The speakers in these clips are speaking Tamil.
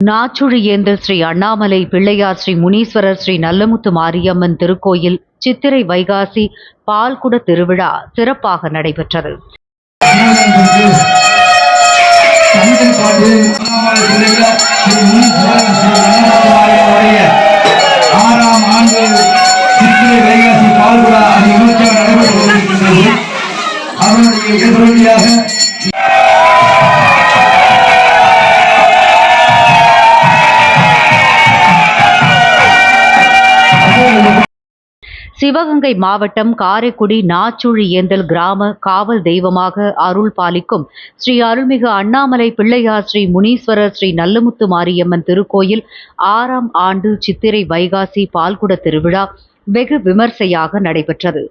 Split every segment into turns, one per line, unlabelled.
நாச்சுழியேந்தல் ஸ்ரீ அண்ணாமலை பிள்ளையார் ஸ்ரீ முனீஸ்வரர் ஸ்ரீ நல்லமுத்து மாரியம்மன் திருக்கோயில் சித்திரை வைகாசி பால்குட திருவிழா சிறப்பாக நடைபெற்றது.
ஆறாம் ஆண்டு சித்திரை வைகாசி பால்குடா எதிரொலியாக
சிவகங்கை மாவட்டம் காரைக்குடி நாச்சுழி ஏந்தல் கிராம காவல் தெய்வமாக அருள் பாலிக்கும் ஸ்ரீ அருள்மிகு அண்ணாமலை பிள்ளையார் ஸ்ரீ முனீஸ்வரர் ஸ்ரீ நல்லமுத்து மாரியம்மன் திருக்கோயில் ஆறாம் ஆண்டு சித்திரை வைகாசி பால்குட திருவிழா வெகு விமர்சையாக நடைபெற்றது.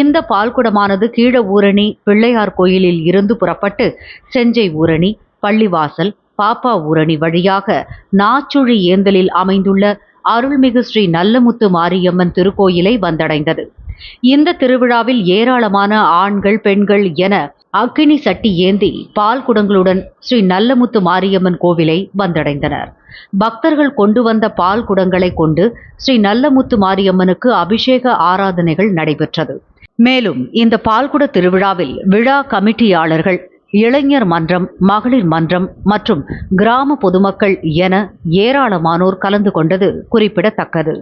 இந்த பால்குடமானது கீழ ஊரணி பிள்ளையார் கோயிலில் இருந்து புறப்பட்டு செஞ்சை ஊரணி பள்ளிவாசல் பாப்பா ஊரணி வழியாக நாச்சுழி ஏந்தலில் அமைந்துள்ள அருள்மிகு ஸ்ரீ நல்லமுத்து மாரியம்மன் திருக்கோயிலை வந்தடைந்தது. இந்த திருவிழாவில் ஏராளமான ஆண்கள் பெண்கள் என அக்கினி சட்டி ஏந்தி பால் குடங்களுடன் ஸ்ரீ நல்லமுத்து மாரியம்மன் கோவிலை வந்தடைந்தனர். பக்தர்கள் கொண்டு வந்த பால் குடங்களை கொண்டு ஸ்ரீ நல்லமுத்து மாரியம்மனுக்கு அபிஷேக ஆராதனைகள் நடைபெற்றது. மேலும் இந்த பால்குட திருவிழாவில் விழா கமிட்டியாளர்கள் இளைஞர் மன்றம் மகளிர் மன்றம் மற்றும் கிராம பொதுமக்கள் என ஏராளமானோர் கலந்து கொண்டது குறிப்பிடத்தக்கது.